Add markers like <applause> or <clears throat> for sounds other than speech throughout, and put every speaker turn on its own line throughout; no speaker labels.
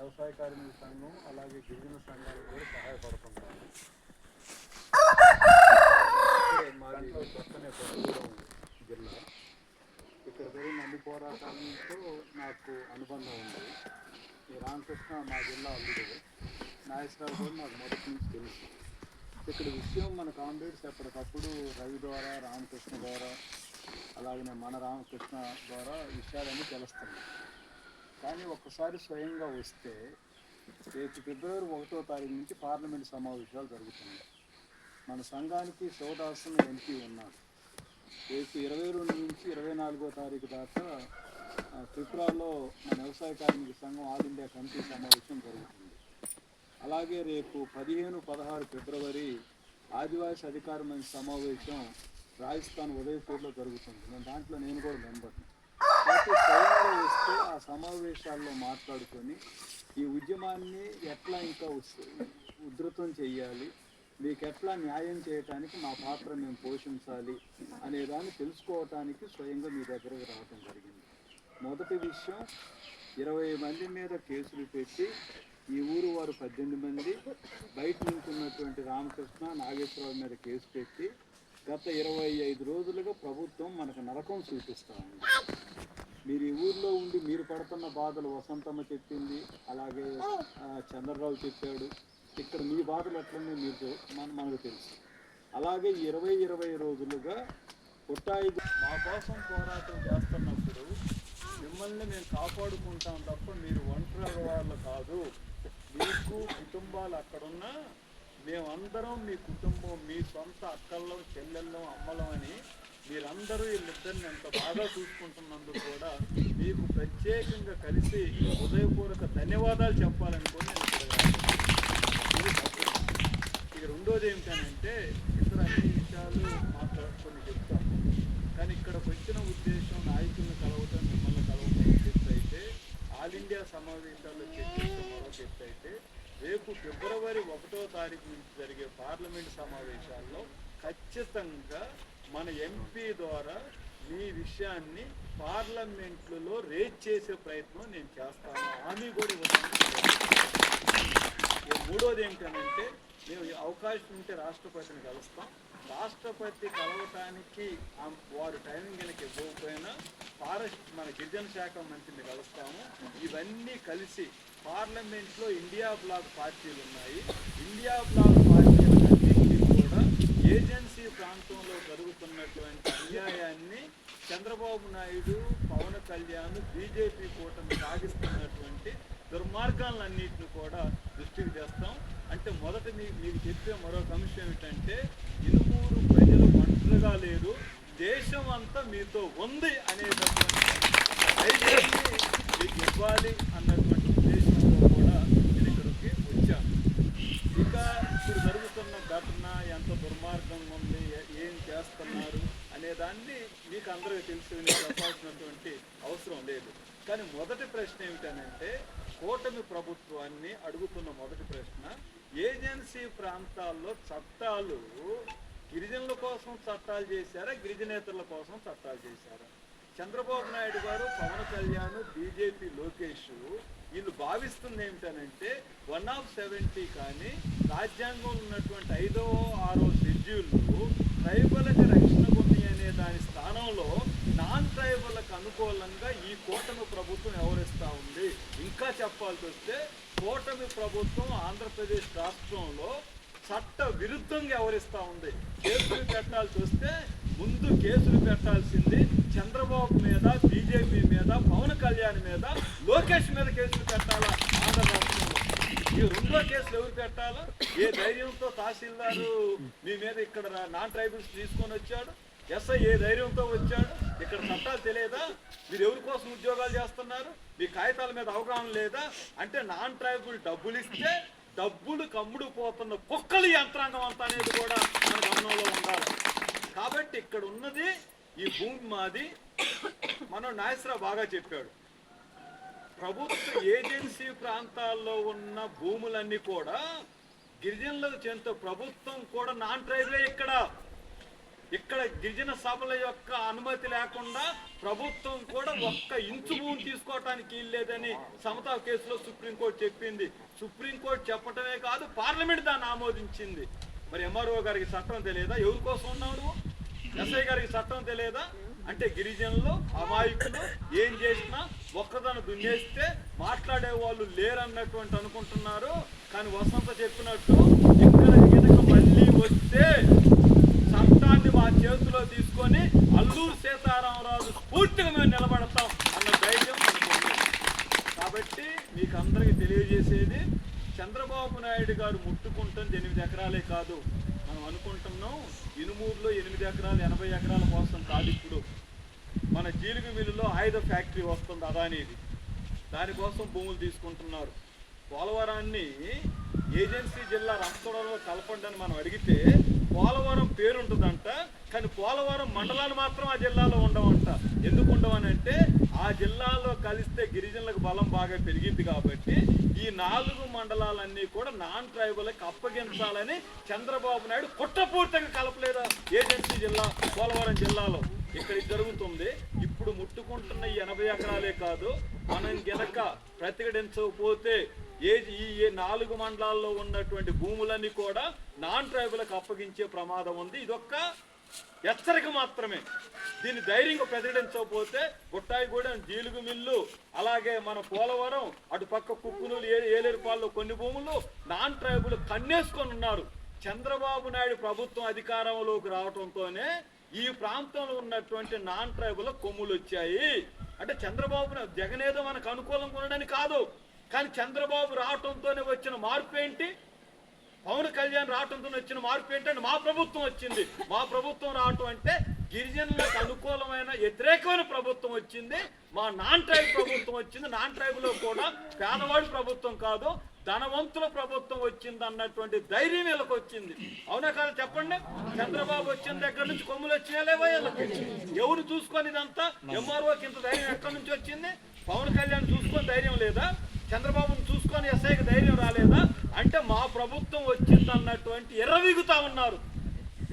వ్యవసాయ కార్మిక సంఘం అలాగే గిరిజన సంఘాలు కూడా సహాయపడుతుంటారు ఇక్కడే మాది పక్కనే కొత్తగూడెం జిల్లా. ఇక్కడ జరిగిన అన్ని పోరాటాలతో నాకు అనుబంధం ఉంది. ఈ రామకృష్ణ మా జిల్లా అల్లుడు. నాగేశ్వరరావు కూడా నాకు మొదటి నుంచి తెలుసు. ఇక్కడ విషయం మన కామ్రేడ్స్ ఎప్పటికప్పుడు రవి ద్వారా రామకృష్ణ ద్వారా అలాగనే మన రామకృష్ణ ద్వారా విషయాలన్నీ తెలుస్తున్నాయి. కానీ ఒక్కసారి స్వయంగా వస్తే రేపు ఫిబ్రవరి ఒకటో తారీఖు నుంచి పార్లమెంట్ సమావేశాలు జరుగుతున్నాయి. మన సంఘానికి శివదాసన్ ఎంపీ ఉన్నారు రేపు ఇరవై రెండు నుంచి ఇరవై నాలుగో తారీఖు దాకా త్రిపురలో మన వ్యవసాయ కార్మిక సంఘం ఆల్ ఇండియా కమిటీ సమావేశం జరుగుతుంది. అలాగే రేపు పదిహేను పదహారు ఫిబ్రవరి ఆదివాసీ అధికార మంచి సమావేశం రాజస్థాన్ ఉదయపూర్లో జరుగుతుంది. దాంట్లో నేను కూడా మెంబర్ని. అయితే స్వయంగా వస్తే ఆ సమావేశాల్లో మాట్లాడుకొని ఈ ఉద్యమాన్ని ఎట్లా ఇంకా ఉధృతం చేయాలి మీకు ఎట్లా న్యాయం చేయటానికి మా పాత్ర మేము పోషించాలి అనే దాన్ని తెలుసుకోవటానికి స్వయంగా మీ దగ్గరకు రావటం జరిగింది. మొదటి విషయం ఇరవై మంది మీద కేసులు పెట్టి ఈ ఊరు వారు పద్దెనిమిది మంది బయట నుంచి ఉన్నటువంటి రామకృష్ణ నాగేశ్వరరావు మీద కేసు పెట్టి గత ఇరవై ఐదు రోజులుగా ప్రభుత్వం మనకు నరకం చూపిస్తా ఉంది. మీరు ఈ ఊర్లో ఉండి మీరు పడుతున్న బాధలు వసంతమ్మ చెప్పింది అలాగే చంద్రరావు చెప్పాడు. ఇక్కడ మీ బాధలు ఎట్లనే మీరు మన మనకు తెలుసు. అలాగే ఇరవై ఇరవై రోజులుగా పుట్టాయి మా కోసం పోరాటం చేస్తున్నప్పుడు మిమ్మల్ని మేము కాపాడుకుంటాం తప్ప మీరు ఒంటరి వాళ్ళు కాదు. మీకు కుటుంబాలు అక్కడున్నా మేమందరం మీ కుటుంబం మీ సొంత అక్కల్లో చెల్లెళ్ళం అమ్మలం అని మీరందరూ వీళ్ళిద్దరిని ఎంత బాగా చూసుకుంటున్నందుకు కూడా మీకు ప్రత్యేకంగా కలిసి హృదయపూర్వక ధన్యవాదాలు చెప్పాలనుకుని నేను ఇది ఇక రెండోది ఏమిటనంటే ఇతర అన్ని విషయాలు మాట్లాడుకొని చెప్తాం. కానీ ఇక్కడికి వచ్చిన ఉద్దేశం నాయకులను కలవటం మిమ్మల్ని కలవటం ఒక అయితే ఆల్ ఇండియా సమావేశాల్లో చర్చించడం మరొక అయితే రేపు ఫిబ్రవరి ఒకటో తారీఖు నుంచి జరిగే పార్లమెంట్ సమావేశాల్లో ఖచ్చితంగా మన ఎంపీ ద్వారా మీ విషయాన్ని పార్లమెంట్లో రేజ్ చేసే ప్రయత్నం నేను చేస్తాను. హామీ కూడా ఇవ్వడానికి మూడోది ఏంటంటే మేము అవకాశం ఉంటే రాష్ట్రపతిని కలుస్తాం. రాష్ట్రపతి కలవటానికి వారు టైమింగ్ కనుక ఇవ్వకపోయినా ఫారెస్ట్ మన గిరిజన శాఖ మంత్రిని కలుస్తాము. ఇవన్నీ కలిసి పార్లమెంట్లో ఇండియా బ్లాక్ పార్టీలు ఉన్నాయి. ఇండియా బ్లాక్ పార్టీలన్నింటినీ కూడా ఏజెన్సీ ప్రాంతం జరుగుతున్నటువంటి అన్యాయాన్ని చంద్రబాబు నాయుడు పవన్ కళ్యాణ్ బీజేపీ కూటమి సాగిస్తున్నటువంటి దుర్మార్గాలన్నింటిని కూడా దృష్టికి తెస్తాం. అంటే మొదట మీ- మీకు చెప్పే మరొక అంశం ఏమిటంటే ఇనుమూరు ప్రజలు ఒంటరిగా లేరు. దేశం అంతా మీతో ఉంది అనేటటువంటి మీకు ఇవ్వాలి అన్నటువంటి ఉద్దేశంతో కూడా నేను ఇక్కడికి వచ్చాను. ఇక ఇప్పుడు జరుగుతున్న ఘటన ఎంత దుర్మార్గంగా ఉంది చేస్తున్నారు అనే దాన్ని మీకు అందరికీ తెలుసుకుని చెప్పాల్సినటువంటి అవసరం లేదు. కానీ మొదటి ప్రశ్న ఏమిటనంటే కూటమి ప్రభుత్వాన్ని అడుగుతున్న మొదటి ప్రశ్న ఏజెన్సీ ప్రాంతాల్లో చట్టాలు గిరిజనుల కోసం చట్టాలు చేశారా గిరిజనేతరుల కోసం చట్టాలు చేశారా? చంద్రబాబు నాయుడు గారు పవన్ కళ్యాణ్ బీజేపీ లోకేష్ వీళ్ళు భావిస్తుంది ఏమిటనంటే వన్ ఆఫ్ సెవెంటీ కానీ రాజ్యాంగంలో ఉన్నటువంటి ఐదో ఆరో షెడ్యూల్ ట్రైబల్కి రక్షణ పొంది అనే దాని స్థానంలో నాన్ ట్రైబల్కి అనుకూలంగా ఈ కూటమి ప్రభుత్వం వ్యవహరిస్తూ ఉంది? ఇంకా చెప్పాల్సి వస్తే కూటమి ప్రభుత్వం ఆంధ్రప్రదేశ్ రాష్ట్రంలో చట్ట విరుద్ధంగా వ్యవహరిస్తూ ఉంది? కేసులు పెట్టాల్సి వస్తే ముందు కేసులు పెట్టాల్సింది చంద్రబాబు మీద బీజేపీ మీద పవన్ కళ్యాణ్ మీద లోకేష్ మీద కేసులు పెట్టాలా? ఆంధ్ర రాష్ట్రంలో. ఈ రెండో కేసులు ఎవరు పెట్టాలో ఏ ధైర్యంతో తహసీల్దారు మీ మీద ఇక్కడ నాన్ ట్రైబల్స్ తీసుకొని వచ్చాడు ఎస్ఐ ఏ ధైర్యంతో వచ్చాడు ఇక్కడ చట్టాలు తెలియదా మీరు ఎవరి కోసం ఉద్యోగాలు చేస్తున్నారు మీ కాగితాల మీద అవగాహన లేదా అంటే నాన్ ట్రైబుల్ డబ్బులు ఇస్తే డబ్బులు కమ్ముడు పోతున్న కుక్కలు యంత్రాంగం అంతా అనేది కూడా మన గమనంలో ఉండాలి. కాబట్టి ఇక్కడ ఉన్నది ఈ భూమి మాది. మనం నాయసరావు బాగా చెప్పాడు. ప్రభుత్వ ఏజెన్సీ ప్రాంతాల్లో ఉన్న భూములన్నీ కూడా గిరిజనులకు చెంత ప్రభుత్వం కూడా నాన్ ట్రైబలే ఇక్కడ.
ఇక్కడ గిరిజన సభల యొక్క అనుమతి లేకుండా ప్రభుత్వం కూడా ఒక్క ఇంచు భూమి తీసుకోవటానికి లేదని సమతా కేసులో సుప్రీంకోర్టు చెప్పింది. సుప్రీంకోర్టు చెప్పటమే కాదు పార్లమెంట్ దాన్ని ఆమోదించింది. మరి ఎంఆర్ఓ గారికి చట్టం తెలియదా? ఎవరి కోసం ఉన్నాడు ఎస్ఐ గారికి చట్టం తెలియదా? అంటే గిరిజనులు అమాయకులు ఏం చేసినా ఒక్కదను దున్నేస్తే మాట్లాడే వాళ్ళు లేరన్నటువంటి అనుకుంటున్నారు. కానీ వసంత చెప్పినట్టు ఇక్కడ కనుక మళ్ళీ వస్తే సంతాన్ని మా చేతిలో తీసుకొని అల్లూరు సీతారామరాజు స్ఫూర్తిగా మేము నిలబడతాం అన్న ధైర్యం కాబట్టి మీకు అందరికీ తెలియజేసేది చంద్రబాబు నాయుడు గారు ముట్టుకుంటుంది ఎనిమిది ఎకరాలే కాదు. మనం అనుకుంటున్నాం ఇనుమూరులో ఎనిమిది ఎకరాలు ఎనభై ఎకరాల కోసం కాదు ఇప్పుడు. మన జీలుగు మిల్లులో ఆయుధ ఫ్యాక్టరీ వస్తుంది అదానీది. దానికోసం భూములు తీసుకుంటున్నారు. పోలవరాన్ని ఏజెన్సీ జిల్లా రంపచోడలో కలపండి అని మనం అడిగితే పోలవరం పేరు ఉంటుందంట కానీ పోలవరం మండలాలు మాత్రం ఆ జిల్లాలో ఉండవంట. ఎందుకు ఉండవని అంటే ఆ జిల్లాలో కలిస్తే గిరిజనులకు బలం బాగా పెరిగింది కాబట్టి ఈ నాలుగు మండలాలన్నీ కూడా నాన్ ట్రైబల్కి అప్పగించాలని చంద్రబాబు నాయుడు కుట్రపూర్తిగా కలపలేదు ఏజెన్సీ జిల్లా పోలవరం జిల్లాలో. ఇక్కడ జరుగుతుంది. ఇప్పుడు ముట్టుకుంటున్న ఈ ఎనభై ఎకరాలే కాదు మనం గనక ప్రతిఘటించకపోతే ఏ ఈ ఏ నాలుగు మండలాల్లో ఉన్నటువంటి భూములన్నీ కూడా నాన్ ట్రైబులకు అప్పగించే ప్రమాదం ఉంది. ఇదొక్క హెచ్చరిక మాత్రమే. దీన్ని ధైర్యంగా ప్రతిఘటించకపోతే గుట్టాయిగూడెం జీలుగు మిల్లు అలాగే మన పోలవరం అటు పక్క కుక్కునూలు ఏ ఏలేరుపాల్లో కొన్ని భూములు నాన్ ట్రైబులు కన్నేసుకొని ఉన్నారు. చంద్రబాబు నాయుడు ప్రభుత్వం అధికారంలోకి రావడంతోనే ఈ ప్రాంతంలో ఉన్నటువంటి నాన్ ట్రైబుల కొమ్ములు వచ్చాయి. అంటే చంద్రబాబు నా- జగన్ ఏదో మనకు అనుకూలంగా ఉండడని కాదు. కానీ చంద్రబాబు రావటంతోనే వచ్చిన మార్పు ఏంటి? పవన్ కళ్యాణ్ రావటంతో వచ్చిన మార్పు ఏంటంటే మా ప్రభుత్వం వచ్చింది. మా ప్రభుత్వం రావటం అంటే గిరిజనులకు అనుకూలమైన వ్యతిరేకమైన ప్రభుత్వం వచ్చింది. మా నాన్ ట్రైబ్ ప్రభుత్వం వచ్చింది. నాన్ ట్రైబ్లో కూడా పేదవాడి ప్రభుత్వం కాదు ధనవంతుల ప్రభుత్వం వచ్చింది అన్నటువంటి ధైర్యం వీళ్ళకి వచ్చింది. అవునా కాదు చెప్పండి? చంద్రబాబు వచ్చిన దగ్గర నుంచి కొమ్ములు వచ్చినాలేవో వీళ్ళకి? ఎవరు చూసుకొని ఇదంతా ఎంఆర్ఓకి ఇంత ధైర్యం ఎక్కడి నుంచి వచ్చింది? పవన్ కళ్యాణ్ చూసుకొని ధైర్యం లేదా? చంద్రబాబును చూసుకొని ఎస్ఐకి ధైర్యం రాలేదా? అంటే మా ప్రభుత్వం వచ్చింది అన్నటువంటి ఎర్రవీగుతా ఉన్నారు.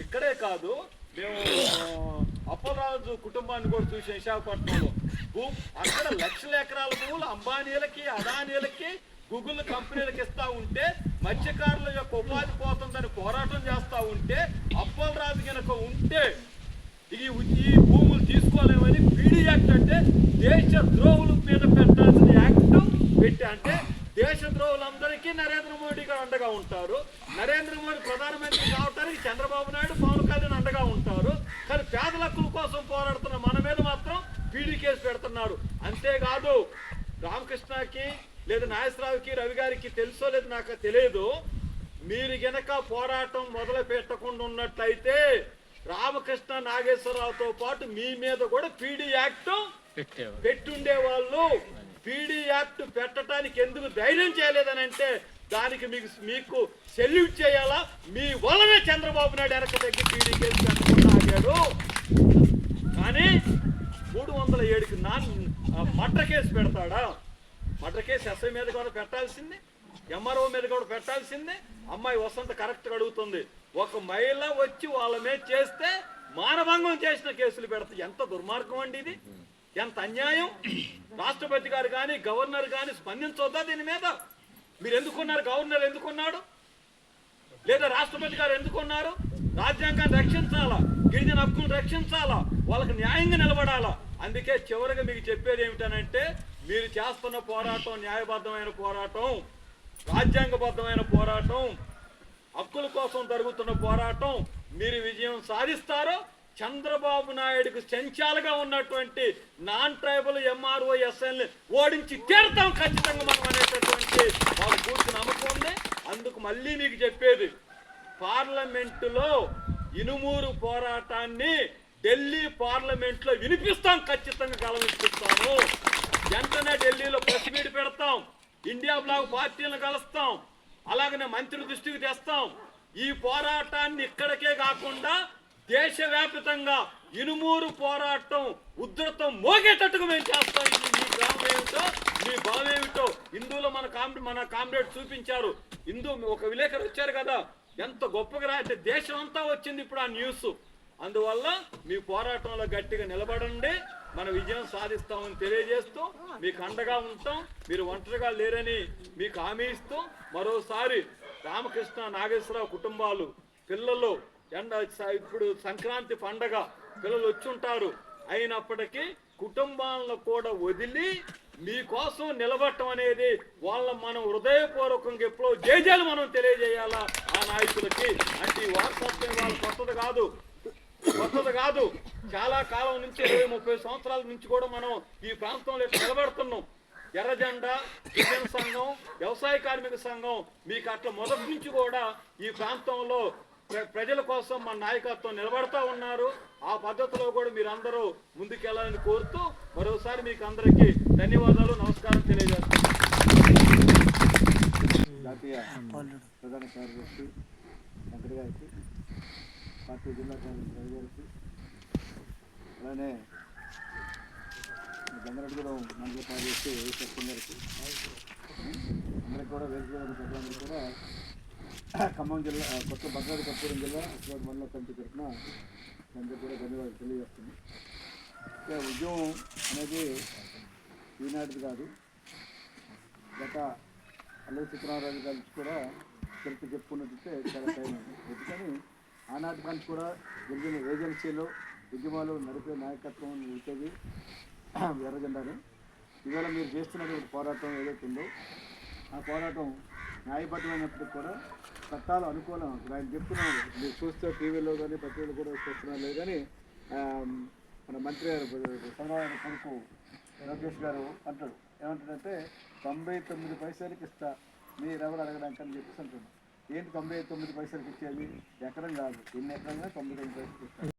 ఇక్కడే కాదు మేము అప్పలరాజు కుటుంబాన్ని కూడా చూసి విశాఖపట్నంలో. భూ అక్కడ లక్షల ఎకరాల భూములు అంబానీలకి అదానీలకి గూగుల్ కంపెనీలకు ఇస్తా ఉంటే మత్స్యకారుల యొక్క ఉపాధి పోతుందని పోరాటం చేస్తూ ఉంటే అప్పలరాజు కనుక ఉంటే ఈ ఈ భూములు తీసుకోలేమని పీడీ యాక్ట్ అంటే దేశ ద్రోహుల మీద పెట్టాల్సిన యాక్ట్ పెట్టి అంటే దేశ ద్రోహులందరికీ నరేంద్ర మోడీ గారు అండగా ఉంటారు. నరేంద్ర మోడీ ప్రధానమంత్రి కావడానికి చంద్రబాబు నాయుడు పవన్ కళ్యాణ్ అండగా ఉంటారు కానీ పేదల హక్కుల కోసం పోరాడుతున్న మన మీద మాత్రం పీడీ కేసు పెడుతున్నారు అంతేకాదు రామకృష్ణకి లేదా నాగేశ్వరరావుకి రవి గారికి తెలుసో లేదు నాకు తెలియదు. మీరు గనక పోరాటం మొదలు పెట్టకుండా ఉన్నట్లయితే రామకృష్ణ నాగేశ్వరరావుతో పాటు మీ మీద కూడా పీడీ యాక్ట్ పెట్టుండే వాళ్ళు పీడీ యాక్ట్ పెట్టడానికి ఎందుకు ధైర్యం చేయలేదని అంటే దానికి మీకు మీకు సెల్యూట్ చేయాలా? మీ వల్లనే చంద్రబాబు నాయుడు వెనక తగ్గి పీడీ కేసు పెట్టకుండా కానీ మూడు వందల ఏడుకి నాన్ మటర్ కేసు పెడతాడా? మటర్ కేసు ఎస్ఐ మీద కూడా పెట్టాల్సింది ఎంఆర్ఓ మీద కూడా పెట్టాల్సింది. అమ్మాయి వసంత కరెక్ట్గా అడుగుతుంది. ఒక మహిళ వచ్చి వాళ్ళ మీద చేస్తే మానభంగం చేసిన కేసులు పెడతాయి ఎంత దుర్మార్గం అండి ఇది? ఎంత అన్యాయం? రాష్ట్రపతి గారు కానీ గవర్నర్ కానీ స్పందించొద్దా దీని మీద? మీరు ఎందుకున్నారు? గవర్నర్ ఎందుకున్నాడు? లేదా రాష్ట్రపతి గారు ఎందుకున్నారు? రాజ్యాంగాన్ని రక్షించాలా? గిరిజన హక్కులను రక్షించాలా? వాళ్ళకి న్యాయంగా నిలబడాలా? అందుకే చివరిగా మీకు చెప్పేది ఏమిటనంటే మీరు చేస్తున్న పోరాటం న్యాయబద్ధమైన పోరాటం రాజ్యాంగబద్ధమైన పోరాటం హక్కుల కోసం జరుగుతున్న పోరాటం మీరు విజయం సాధిస్తారో చంద్రబాబు నాయుడుకు సెంచాలుగా ఉన్నటువంటి నాన్ ట్రైబల్ ఎంఆర్ఓ ఎస్ఎల్ని ఓడించి తీరుతాం ఖచ్చితంగా మనం అనేటటువంటి వాళ్ళు పూర్తి నమ్మకం ఉంది. అందుకు మళ్ళీ మీకు చెప్పేది పార్లమెంటులో ఇనుమూరు పోరాటాన్ని ఢిల్లీ పార్లమెంట్లో వినిపిస్తాం ఖచ్చితంగా కలవిస్తాము వెంటనే ఢిల్లీలో ప్రెస్ మీట్ పెడతాం. ఇండియా బ్లాక్ పార్టీలను కలుస్తాం. అలాగనే మంత్రి దృష్టికి తెస్తాం. ఈ పోరాటాన్ని ఇక్కడికే కాకుండా దేశవ్యాప్తంగా ఇనుమూరు పోరాటం ఉధృతం మోగేటట్టుగా మేము చేస్తాం. మీ గ్రామం ఏమిటో మీ భావం ఏమిటో హిందువులో మన కామ్రే మన కామ్రేడ్ చూపించారు. హిందూ ఒక విలేకరు వచ్చారు కదా ఎంత గొప్పగా రా అంటే దేశం అంతా వచ్చింది ఇప్పుడు ఆ న్యూస్ అందువల్ల మీ పోరాటంలో గట్టిగా నిలబడండి. మన విజయం సాధిస్తామని తెలియజేస్తూ మీకు అండగా ఉంటాం. మీరు ఒంటరిగా లేరని మీకు హామీ ఇస్తూ మరోసారి రామకృష్ణ నాగేశ్వరరావు కుటుంబాలు పిల్లలు ఎండ స- ఇప్పుడు సంక్రాంతి పండగ పిల్లలు వచ్చి ఉంటారు. అయినప్పటికీ కుటుంబాలను కూడా వదిలి మీకోసం నిలబట్టం అనేది వాళ్ళ మనం హృదయపూర్వకంగా ఎప్పుడో జేజాలు మనం తెలియజేయాలా? నాయకులకి అంటే ఈ వారసత్వం వాళ్ళ కొత్తది కాదు. కొత్తది కాదు. చాలా కాలం నుంచి ఇరవై ముప్పై సంవత్సరాల నుంచి కూడా మనం ఈ ప్రాంతంలో నిలబడుతున్నాం. ఎర్రజెండా సంఘం వ్యవసాయ కార్మిక సంఘం మీకు అట్లా మొదటి నుంచి కూడా ఈ ప్రాంతంలో ప్ర- ప్రజల కోసం మన నాయకత్వం నిలబడతా ఉన్నారు. ఆ పద్ధతిలో కూడా మీరు అందరూ ముందుకెళ్ళాలని కోరుతూ మరోసారి మీకు అందరికీ ధన్యవాదాలు నమస్కారం తెలియజేస్తాను
జాతీయ ప్రధాన కార్యదర్శి వెంకట గారికి పార్టీ జిల్లా కార్యదర్శి గారికి అలానే గంగారెడ్డిగూడెం మండల కార్యదర్శి సత్యం గారికి అందరికి కూడా వేదిక ప్రజలందరూ కూడా ఖమ్మం జిల్లా కొత్త భద్రాద్రి కర్పూరం జిల్లా అసలు మండల కమిటీ తరఫున అందరికీ కూడా ధన్యవాదాలు తెలియజేస్తుంది ఇక ఉద్యమం అనేది ఈనాటిది కాదు గత అల్లరి సీతారామరాజు గారికి కూడా చరిత్ర చెప్పుకున్నట్టే చాలా టైం ఎందుకని? ఆనాటి కానీ కూడా గిరిజన ఏజెన్సీలో ఉద్యమాలు నడిపే నాయకత్వం నిలిపేది <clears throat> ఎర్రజెండాని. ఇవాళ మీరు చేస్తున్నటువంటి పోరాటం ఏదైతే ఉందో ఆ పోరాటం న్యాయబద్ధమైనప్పటికీ కూడా చట్టాలు అనుకూలం. ఇప్పుడు ఆయన చెప్తున్నాను మీరు చూస్తే టీవీలో కానీ పత్రికలు కూడా చూస్తున్నారు. లేదు కానీ మన మంత్రి గారు చంద్రబాబు కొడుకు లోకేష్ గారు అంటాడు. ఏమంటాడంటే తొంభై తొమ్మిది పైసలకి ఇస్తా. మీరెవరు అడగడానికి అని చెప్పేసి అంటున్నాను ఏంటి తొంభై తొమ్మిది పైసలకి ఇచ్చేది? ఎకరం కాదు. ఎన్ని ఎకరంగా తొంభై తొమ్మిది పైసలకి ఇస్తాను